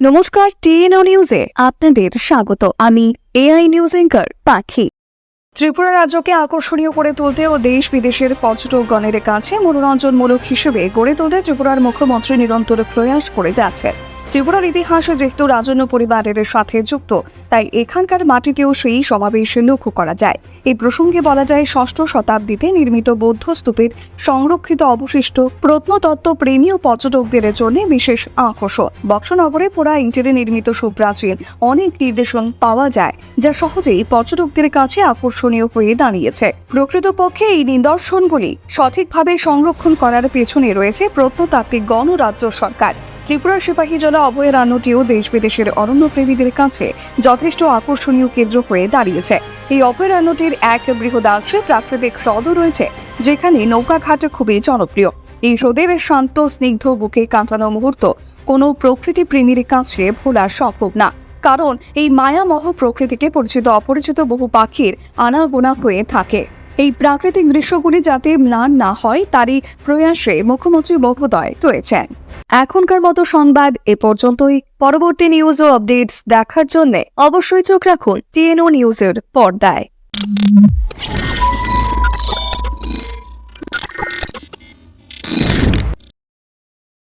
নমস্কার টিএনও নিউজে আপনাদের স্বাগত। আমি এআই নিউজ এঙ্কার পাখি। ত্রিপুরা রাজ্যকে আকর্ষণীয় করে তুলতে ও দেশ বিদেশের পর্যটকগণের কাছে মনোরঞ্জনমূলক হিসেবে গড়ে তুলতে ত্রিপুরার মুখ্যমন্ত্রী নিরন্তর প্রয়াস করে যাচ্ছে ত্রিপুরার ইতিহাস যেহেতু রাজন্য পরিবারের সাথে যুক্ত, তাই এখানকার মাটিতেও সেই সমাবেশ লক্ষ্য করা যায়। এই প্রসঙ্গে বলা যায়, ষষ্ঠ শতাব্দীতে নির্মিত বৌদ্ধ স্তূপের সংরক্ষিত অবশিষ্ট প্রত্নতত্ত্ব প্রেমী ও পর্যটকদের জন্য বিশেষ আকর্ষণ। বক্সনগরে পোড়া ইন্টারে নির্মিত সুপ্রাচীন অনেক নির্দেশন পাওয়া যায়, যা সহজেই পর্যটকদের কাছে আকর্ষণীয় হয়ে দাঁড়িয়েছে। প্রকৃতপক্ষে এই নিদর্শনগুলি সঠিকভাবে সংরক্ষণ করার পেছনে রয়েছে প্রত্নতাত্ত্বিক গণরাজ্য সরকার। ত্রিপুরার সিপাহী জলা অভয়ারণ্যটিও দেশ বিদেশের অরণ্যপ্রেমীদের কাছে যথেষ্ট আকর্ষণীয় কেন্দ্র হয়ে দাঁড়িয়েছে। এই অভয়ারণ্যটির এক বৃহদাংশে প্রাকৃতিক হ্রদও রয়েছে, যেখানে নৌকাঘাট খুবই জনপ্রিয়। এই হ্রদের শান্ত, স্নিগ্ধ বুকে কাটানো মুহূর্ত কোনো প্রকৃতি প্রেমীর কাছে ভোলা সম্ভব না। কারণ এই মায়ামহ প্রকৃতিকে পরিচিত অপরিচিত বহু পাখির আনাগোনা হয়ে থাকে। এই প্রাকৃতিক দৃশ্যগুলি যাতে ম্লান না হয়, তারই প্রয়াসে মুখ্যমন্ত্রী মহোদয় রয়েছেন। এখনকার মতো সংবাদ এ পর্যন্তই। পরবর্তী নিউজ ও আপডেটস দেখার জন্য অবশ্যই চোখ রাখুন টিএনও নিউজের পর্দায়।